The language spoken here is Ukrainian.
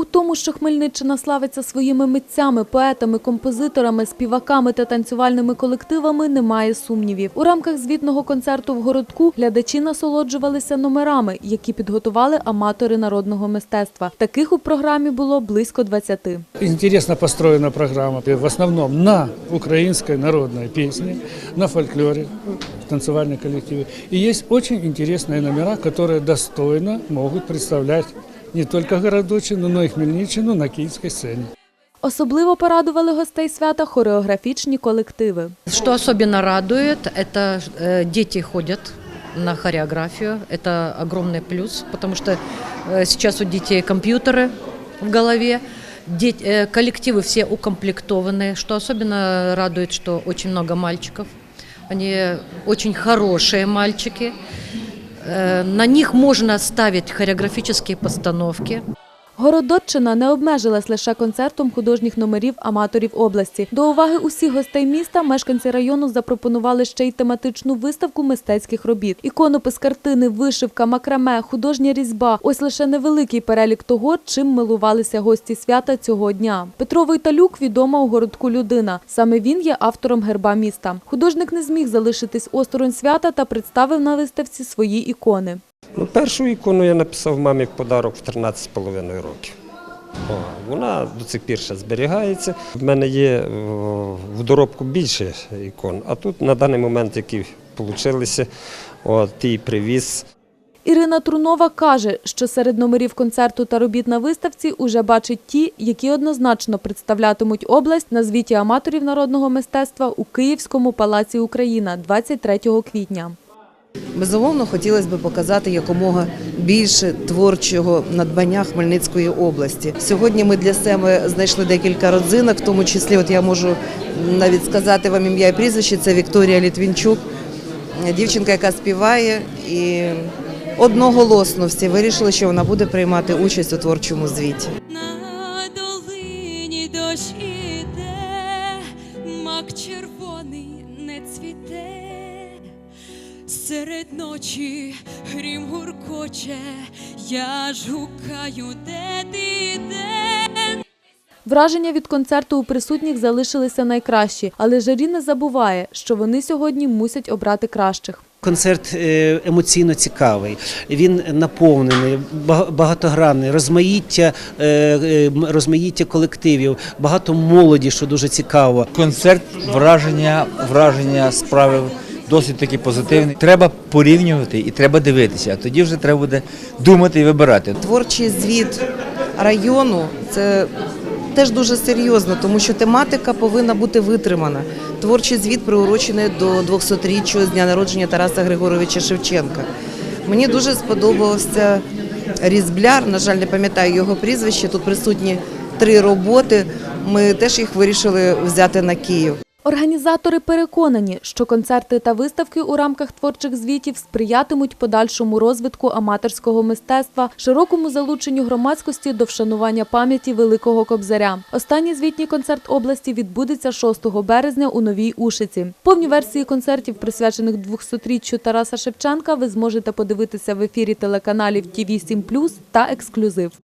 У тому, що Хмельниччина славиться своїми митцями, поетами, композиторами, співаками та танцювальними колективами, немає сумнівів. У рамках звітного концерту в городку глядачі насолоджувалися номерами, які підготували аматори народного мистецтва. Таких у програмі було близько 20. Интересно построена программа, в основном на украинской народной песне, на фольклоре, в танцевальном коллективе. И есть очень интересные номера, которые достойно могут представлять не только Городочину, но и Хмельниччину на киевской сцене. Особливо порадували гостей свята хореографічні колективи. Что особенно радует, это э, дети ходят на хореографию. Это огромный плюс, потому что э, сейчас у детей компьютеры в голове. Дет- э, коллективы все укомплектованы. Что особенно радует, что очень много мальчиков. Они очень хорошие мальчики. Э, На них можно ставить хореографические постановки. Городоччина не обмежилась лише концертом художніх номерів аматорів області. До уваги усіх гостей міста мешканці району запропонували ще й тематичну виставку мистецьких робіт. Іконопис картини, вишивка, макраме, художня різьба – ось лише невеликий перелік того, чим милувалися гості свята цього дня. Петро Войталюк – відома у городку людина. Саме він є автором герба міста. Художник не зміг залишитись осторонь свята та представив на виставці свої ікони. Ну, першу ікону я написав мамі як подарок в 13,5 років. О, вона до цих пір ще зберігається. В мене є в доробку більше ікон, а тут на даний момент, які вийшли, ті привіз. Ірина Трунова каже, що серед номерів концерту та робіт на виставці уже бачить ті, які однозначно представлятимуть область на звіті аматорів народного мистецтва у Київському палаці Україна 23 квітня. Безумовно, хотілося б показати якомога більше творчого надбання Хмельницької області. Сьогодні ми для себе знайшли декілька родзинок, в тому числі, от я можу навіть сказати вам ім'я і прізвище. Це Вікторія Літвінчук, дівчинка, яка співає, і одноголосно всі вирішили, що вона буде приймати участь у творчому звіті. На долині дощ іде, мак червоний не цвіте, серед ночі грім гуркоче, я ж гукаю, де ти де? Враження від концерту у присутніх залишилися найкращі, але журі не забуває, що вони сьогодні мусять обрати кращих. Концерт е, емоційно цікавий, він наповнений, ба- багатогранний, розмаїття, е, е, м- розмаїття колективів, багато молоді, що дуже цікаво. Концерт враження, враження справив досить таки позитивне. Треба порівнювати і треба дивитися. А тоді вже треба буде думати і вибирати. Творчий звіт району це теж дуже серйозно, тому що тематика повинна бути витримана. Творчий звіт приурочений до 200-річчя з дня народження Тараса Григоровича Шевченка. Мені дуже сподобався різбляр. На жаль, не пам'ятаю його прізвище. Тут присутні три роботи. Ми теж їх вирішили взяти на Київ. Організатори переконані, що концерти та виставки у рамках творчих звітів сприятимуть подальшому розвитку аматорського мистецтва, широкому залученню громадськості до вшанування пам'яті Великого Кобзаря. Останній звітній концерт області відбудеться 6 березня у Новій Ушиці. Повні версії концертів, присвячених 200-річчю Тараса Шевченка, ви зможете подивитися в ефірі телеканалів ТІВІ 7+, та ексклюзив.